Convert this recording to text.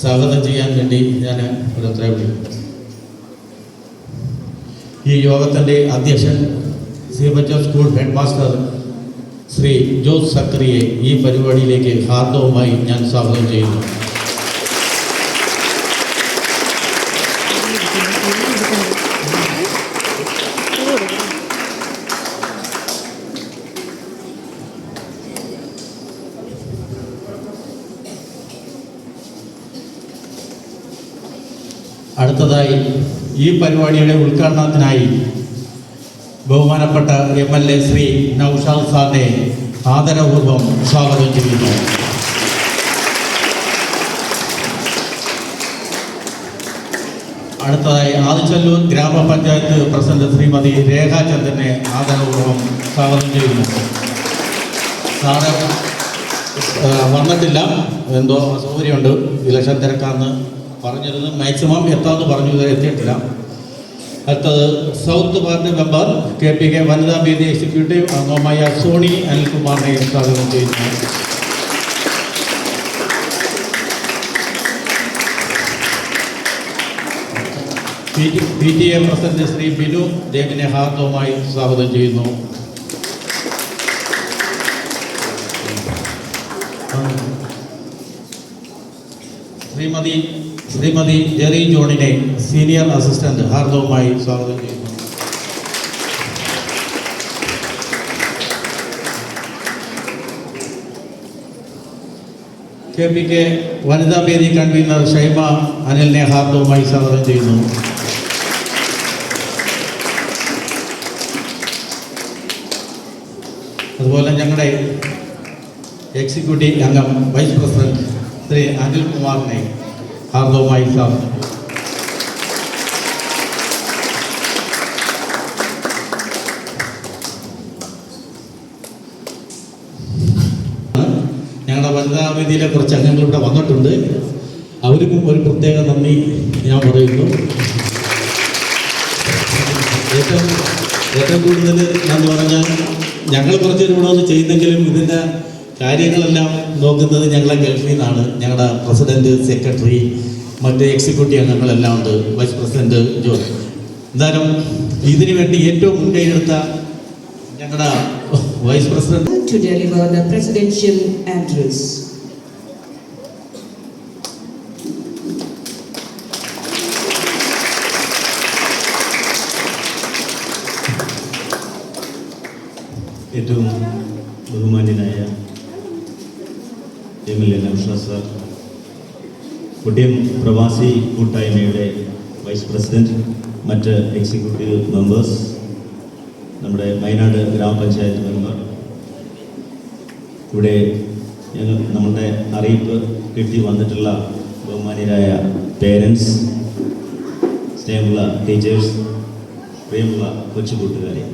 സ്വാഗതം ചെയ്യാൻ വേണ്ടി ഞാൻ ഓരോരുത്തരെ വിളിക്കും. ഈ യോഗത്തിന്റെ അധ്യക്ഷൻ സീമറ്റർ school headmaster Shri Jose സക്രിയെ ഈ പരിപാടിയിലേക്ക് ഹാർദവുമായി ഞാൻ സ്വാഗതം ചെയ്യുന്നു. അടുത്തതായി ഈ പരിപാടിയുടെ ഉദ്ഘാടനത്തിനായി ബഹുമാനപ്പെട്ട M L A Shri Naushad സാറിനെ ആദരപൂർവം സ്വാഗതം ചെയ്യുന്നു. അടുത്തതായി ആദിച്ചല്ലൂർ ഗ്രാമപഞ്ചായത്ത് പ്രസിഡന്റ് ശ്രീമതി രേഖാചന്ദ്രനെ ആദരപൂർവം സ്വാഗതം ചെയ്യുന്നു. സാറ് വന്നിട്ടില്ല. എന്തോ അസൗകര്യമുണ്ട്. ഇലക്ഷൻ തിരക്കാന്ന് പറഞ്ഞിരുന്നു മാക്സിമം എത്താമെന്ന് പറഞ്ഞു എത്തിയിട്ടില്ല. അടുത്തത് south party member K P K വനിതാ വേദി എക്സിക്യൂട്ടീവ് അംഗമായ സോണി അനിൽകുമാറിനെ സ്വാഗതം ചെയ്യുന്നു. P T A president Shri Binu ദേവിനെ ഹാർദവുമായി സ്വാഗതം ചെയ്യുന്നു. ശ്രീമതി ശ്രീമതി ജെറി ജോണിനെ സീനിയർ അസിസ്റ്റന്റ് ഹാർദവുമായി സ്വാഗതം ചെയ്യുന്നു. കെ പി കെ വനിതാ വേദി കൺവീനർ ഷൈമ അനിലിനെ ഹാർദവുമായി സ്വാഗതം ചെയ്യുന്നു. അതുപോലെ ഞങ്ങളുടെ എക്സിക്യൂട്ടീവ് അംഗം വൈസ് പ്രസിഡന്റ് ശ്രീ അനിൽ കുമാറിനെ ഹാർദവുമായി സ്വാഗതം ഞങ്ങളുടെ വനിതാ വേദിയിലെ കുറച്ച് അംഗങ്ങൾ ഇവിടെ വന്നിട്ടുണ്ട്. അവർക്കും ഒരു പ്രത്യേക നന്ദി ഞാൻ പറയുന്നു. ഏറ്റവും ഏറ്റവും കൂടുതൽ എന്ന് പറഞ്ഞാൽ ഞങ്ങൾ കുറച്ച് ഇവിടെ വന്ന് ചെയ്യുന്നെങ്കിലും ഇതിന്റെ കാര്യങ്ങളെല്ലാം നോക്കുന്നത് ഞങ്ങളെ ഗൾഫിൽ നിന്നാണ്. ഞങ്ങളുടെ പ്രസിഡന്റ് സെക്രട്ടറി മറ്റ് എക്സിക്യൂട്ടീവ് അംഗങ്ങളെല്ലാം ഉണ്ട്. വൈസ് പ്രസിഡന്റ് ജോ എന്തായാലും ഇതിനു വേണ്ടി ഏറ്റവും മുൻകൈ എടുത്ത ഞങ്ങളുടെ vice president to deliver the presidential address ഏറ്റവും ബഹുമാന്യനായ M L A Naushad sir കുട്ടിയം പ്രവാസി കൂട്ടായ്മയുടെ വൈസ് പ്രസിഡന്റ് മറ്റ് എക്സിക്യൂട്ടീവ് മെമ്പേഴ്സ് നമ്മുടെ വയനാട് ഗ്രാമപഞ്ചായത്ത് മെമ്പർ. ഇവിടെ ഞങ്ങൾ നമ്മളുടെ അറിയിപ്പ് കിട്ടി വന്നിട്ടുള്ള ബഹുമാനിയരായ പേരൻസ് സ്നേഹമുള്ള ടീച്ചേഴ്സ് പ്രിയമുള്ള കൊച്ചു കൂട്ടുകാരെ